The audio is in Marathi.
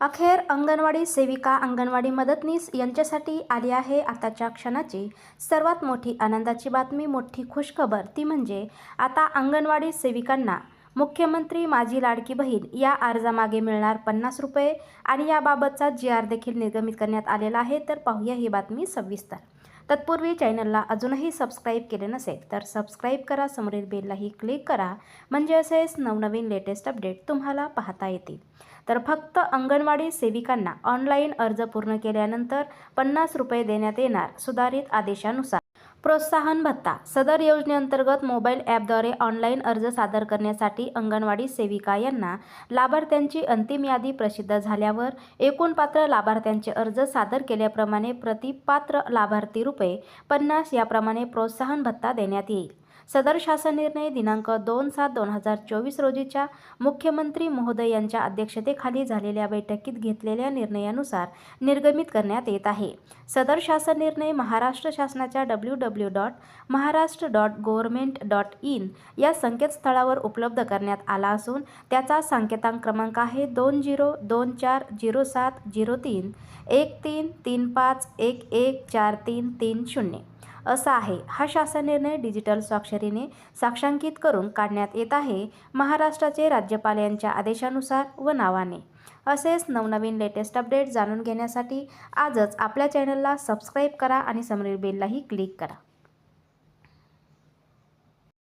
अखेर अंगणवाडी सेविका अंगणवाडी मदतनीस यांच्यासाठी आली आहे आताच्या क्षणाची सर्वात मोठी आनंदाची बातमी मोठी खुशखबर. ती म्हणजे आता अंगणवाडी सेविकांना मुख्यमंत्री माझी लाडकी बहीण या अर्जामागे मिळणार पन्नास रुपये आणि याबाबतचा जी आर देखील निर्गमित करण्यात आलेला आहे. तर पाहूया ही बातमी सविस्तर. तत्पूर्वी चॅनलला अजूनही सबस्क्राईब केले नसेल तर सबस्क्राईब करा समोरील बेललाही क्लिक करा. म्हणजे असेच नवनवीन लेटेस्ट अपडेट तुम्हाला पाहता येतील. तर फक्त अंगणवाडी सेविकांना ऑनलाईन अर्ज पूर्ण केल्यानंतर पन्नास रुपये देण्यात येणार सुधारित आदेशानुसार. प्रोत्साहन भत्ता. सदर योजनेअंतर्गत मोबाईल ॲपद्वारे ऑनलाईन अर्ज सादर करण्यासाठी अंगणवाडी सेविका यांना लाभार्थ्यांची अंतिम यादी प्रसिद्ध झाल्यावर एकूण पात्र लाभार्थ्यांचे अर्ज सादर केल्याप्रमाणे प्रतिपात्र लाभार्थी रुपये पन्नास याप्रमाणे प्रोत्साहन भत्ता देण्यात येईल. सदर शासन निर्णय दिनांक दोन सात दोन हजार चोवीस रोजीच्या मुख्यमंत्री महोदय यांच्या अध्यक्षतेखाली झालेल्या बैठकीत घेतलेल्या निर्णयानुसार निर्गमित करण्यात येत आहे. सदर शासन निर्णय महाराष्ट्र शासनाच्या W W dot Maharashtra dot government dot in या संकेतस्थळावर उपलब्ध करण्यात आला असून त्याचा संकेतांक क्रमांक आहे दोन झिरो दोन चार झिरो सात झिरो तीन एक तीन तीन पाच एक एक चार तीन तीन शून्य. असा आहे. हा शासन निर्णय डिजिटल स्वाक्षरीने साक्षांकित करून काढण्यात येत आहे. महाराष्ट्राचे राज्यपाल यांच्या आदेशानुसार व नावाने. असेच नवनवीन लेटेस्ट अपडेट जाणून घेण्यासाठी आजच आपल्या चॅनलला सबस्क्राईब करा आणि समोरील बेललाही क्लिक करा.